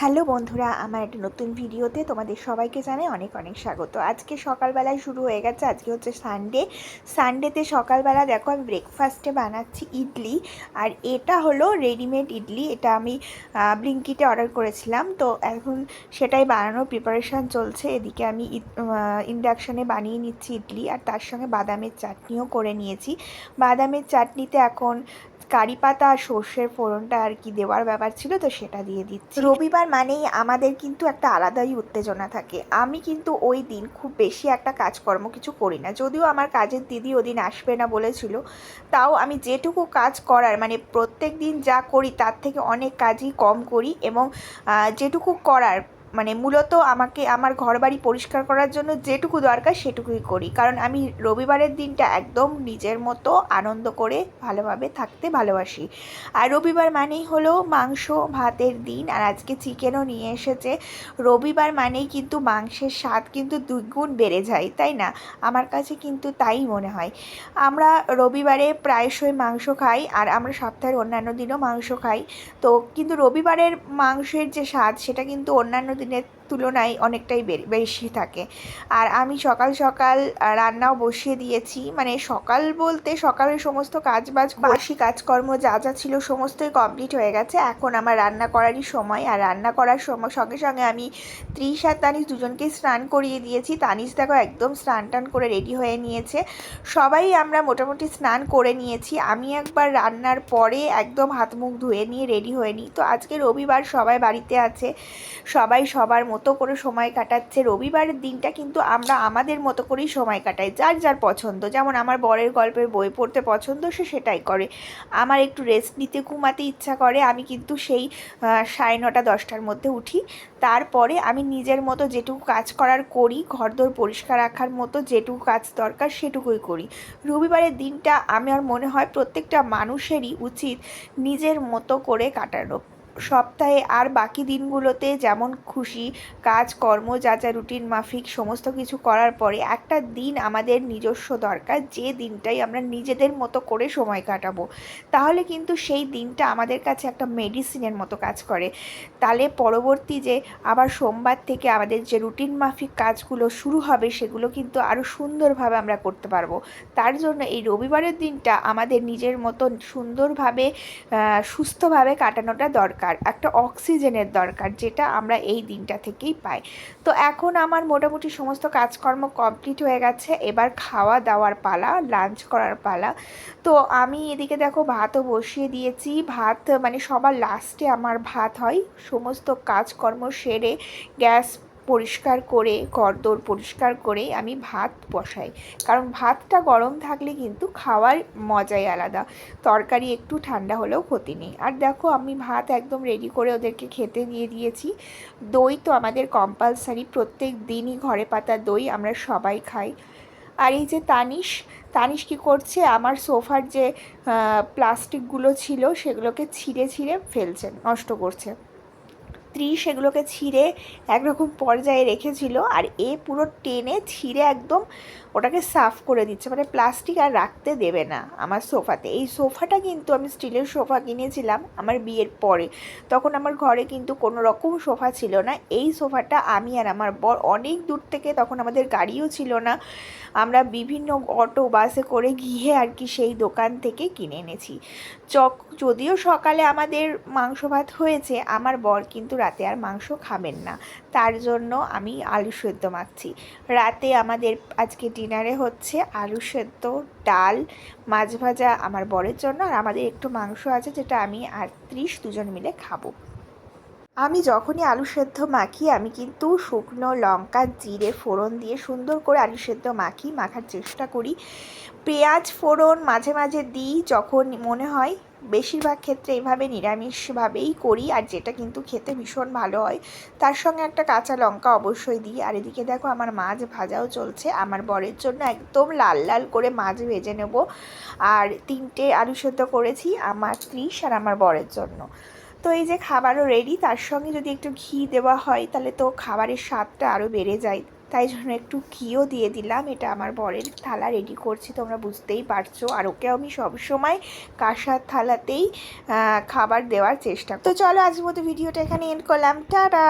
Hello বন্ধুরা, আমার একটা নতুন ভিডিওতে তোমাদের সবাইকে জানাই অনেক অনেক স্বাগত। আজকে সকালবেলায় শুরু হয়ে গেছে, আজকে হচ্ছে সানডে সানডেতে সকালবেলা দেখো আমি ব্রেকফাস্টে বানাচ্ছি ইডলি, আর এটা হলো রেডিমেড ইডলি। এটা আমি ব্লিঙ্কিটে অর্ডার করেছিলাম। তো এখন সেটাই বানানোর প্রিপারেশান চলছে। এদিকে আমি ইন্ডাকশানে বানিয়ে নিচ্ছি ইডলি, আর তার সঙ্গে বাদামের চাটনিও করে নিয়েছি। বাদামের চাটনিতে এখন কারি পাতা আর সর্ষের ফোড়নটা আর কি দেওয়ার ব্যাপার ছিল, তো সেটা দিয়ে দিচ্ছি। রবিবার মানেই আমাদের কিন্তু একটা আলাদাই উত্তেজনা থাকে। আমি কিন্তু ওই দিন খুব বেশি একটা কাজকর্ম কিছু করি না। যদিও আমার কাজের দিদি ওদিন আসবে না বলেছিল, তাও আমি যেটুকু কাজ করার মানে প্রত্যেক দিন যা করি তার থেকে অনেক কাজই কম করি এবং যেটুকু করার মানে মূলত আমাকে, আমার ঘর বাড়ি পরিষ্কার করার জন্য যেটুকু দরকার সেটুকুই করি। কারণ আমি রবিবারের দিনটা একদম নিজের মতো আনন্দ করে ভালোভাবে থাকতে ভালোবাসি। আর রবিবার মানেই হলো মাংস ভাতের দিন, আর আজকে চিকেনও নিয়ে এসেছে। রবিবার মানেই কিন্তু মাংসের স্বাদ কিন্তু দুগুণ বেড়ে যায়, তাই না? আমার কাছে কিন্তু তাই মনে হয়। আমরা রবিবারে প্রায়শই মাংস খাই, আর আমরা সপ্তাহের অন্যান্য দিনও মাংস খাই। তো কিন্তু রবিবারের মাংসের যে স্বাদ সেটা কিন্তু অন্যান্য দিনের তুলনায় অনেকটাই বেশি থাকে। আর আমি সকাল সকাল রান্নাও বসিয়ে দিয়েছি। মানে সকাল বলতে সকালের সমস্ত কাজ বাজ বাসি কাজকর্ম যা যা ছিল সমস্তই কমপ্লিট হয়ে গেছে। এখন আমার রান্না করারই সময়। আর রান্না করার সময় সঙ্গে সঙ্গে আমি ত্রিশ আর তানিশ দুজনকে স্নান করিয়ে দিয়েছি। তানিশ দেখো একদম স্নান টান করে রেডি হয়ে নিয়েছে। সবাই আমরা মোটামুটি স্নান করে নিয়েছি। আমি একবার রান্নার পরে একদম হাত মুখ ধুয়ে নিয়ে রেডি হয়ে নিই তো আজকে রবিবার সবাই বাড়িতে আছে। সবাই সবার মতো করে সময় কাটাচ্ছে। রবিবারের দিনটা কিন্তু আমরা আমাদের মতো করেই সময় কাটাই, যার যার পছন্দ। যেমন আমার বরের গল্পের বই পড়তে পছন্দ, সে সেটাই করে। আমার একটু রেস্ট নিতে ঘুমাতে ইচ্ছা করে, আমি কিন্তু সেই সাড়ে নটা, দশটার মধ্যে উঠি। তারপরে আমি নিজের মতো যেটুকু কাজ করার করি, ঘরদোর পরিষ্কার রাখার মতো যেটুকু কাজ দরকার সেটুকুই করি। রবিবারের দিনটা আমার মনে হয় প্রত্যেকটা মানুষেরই উচিত নিজের মতো করে কাটানো। সপ্তাহে আর বাকি দিনগুলোতে যেমন খুশি, কাজ, কর্ম, যা যা রুটিন, মাফিক, সমস্ত কিছু করার পরে একটা দিন আমাদের নিজস্ব দরকার, যে দিনটাই আমরা নিজেদের মতো করে সময় কাটাবো। তাহলে কিন্তু সেই দিনটা আমাদের কাছে একটা মেডিসিনের মতো কাজ করে। তাহলে পরবর্তী যে আবার সোমবার থেকে আমাদের যে রুটিন, মাফিক কাজগুলো শুরু হবে, সেগুলো কিন্তু আরও সুন্দরভাবে আমরা করতে পারব। তার জন্য এই রবিবারের দিনটা আমাদের নিজের মতন সুন্দরভাবে সুস্থভাবে কাটানোটা দরকার। দরকার, একটা অক্সিজেনের দরকার, যেটা আমরা এই দিনটা থেকেই পাই। তো এখন আমার মোটামুটি সমস্ত কাজকর্ম কমপ্লিট হয়ে গেছে, এবার খাওয়া দাওয়ার পালা, লাঞ্চ করার পালা। তো আমি এদিকে দেখো ভাতও বসিয়ে দিয়েছি, ভাত মানে সবার লাস্টে আমার ভাত হয়, সমস্ত কাজকর্ম সেরে গ্যাস পরিষ্কার করে করদোর পরিষ্কার করে আমি ভাত বসাই। কারণ ভাতটা গরম থাকলে কিন্তু খাওয়ার মজাই আলাদা। তরকারি একটু ঠান্ডা হলেও ক্ষতি নেই। আর দেখো, আমি ভাত একদম রেডি করে ওদেরকে খেতে দিয়ে দিয়েছি। দই তো আমাদের কম্পালসারি প্রত্যেক দিনই ঘরে পাতা দই আমরা সবাই খাই। আর এই যে তানিশ তানিশ কী করছে? আমার সোফার যে প্লাস্টিকগুলো ছিল সেগুলোকে ছিঁড়ে ছিঁড়ে ফেলছে, নষ্ট করছে। স্ত্রী সেগুলোকে ছিঁড়ে একরকম পর্যায়ে রেখেছিল আর এ পুরো টেনে ছিঁড়ে একদম ওটাকে সাফ করে দিচ্ছে মানে প্লাস্টিক আর রাখতে দেবে না আমার সোফাতে। এই সোফাটা কিন্তু আমি স্টিলের সোফা কিনেছিলাম আমার বিয়ের পরে। তখন আমার ঘরে কিন্তু কোনো রকম সোফা ছিল না। এই সোফাটা আমি আর আমার বর অনেক দূর থেকে তখন আমাদের গাড়িও ছিল না। আমরা বিভিন্ন অটো বাসে করে গিয়ে আর কি সেই দোকান থেকে কিনে এনেছি। চক, যদিও সকালে আমাদের মাংস ভাত হয়েছে, আমার বর কিন্তু রাতে আর মাংস খাবেন না। তার জন্য আমি আলু সেদ্ধ মাখছি। রাতে আমাদের আজকে ডিনারে হচ্ছে আলু সেদ্ধ, ডাল, মাছ ভাজা আমার বরের জন্য আর আমাদের একটু মাংস আছে যেটা আমি আর ত্রিশ দুজন মিলে খাব। আমি যখনই আলু সেদ্ধ মাখি, আমি কিন্তু শুকনো লঙ্কা, জিরে, ফোড়ন দিয়ে সুন্দর করে আলু সেদ্ধ মাখি, মাখার চেষ্টা করি। পেঁয়াজ, ফোড়ন মাঝে মাঝে দিই যখন মনে হয়। বেশিরভাগ ক্ষেত্রে এইভাবে নিরামিষভাবেই করি আর যেটা কিন্তু খেতে ভীষণ ভালো হয়, তার সঙ্গে একটা কাঁচা লঙ্কা অবশ্যই দিই। আর এদিকে দেখো আমার মাছ ভাজাও চলছে। আমার বরের জন্য একদম লাল লাল করে মাছ ভেজে নেব। আর তিনটে আলু সেদ্ধ করেছি, আমার ত্রিশ আর আমার বরের জন্য। তো এই যে খাবারও রেডি তার সঙ্গে যদি একটু ঘি দেওয়া হয়, তাহলে তো খাবারের স্বাদটা আরও বেড়ে যায়। তাই জন্য একটু ঘিও দিয়ে দিলাম, এটা আমার বরের থালা রেডি করছি, তোমরা বুঝতেই পারছ। আর ওকে আমি সবসময় কাঁসার থালাতেই খাবার দেওয়ার চেষ্টা তো চলো আজকের মতো ভিডিওটা এখানে এন্ড করলাম। টাটা!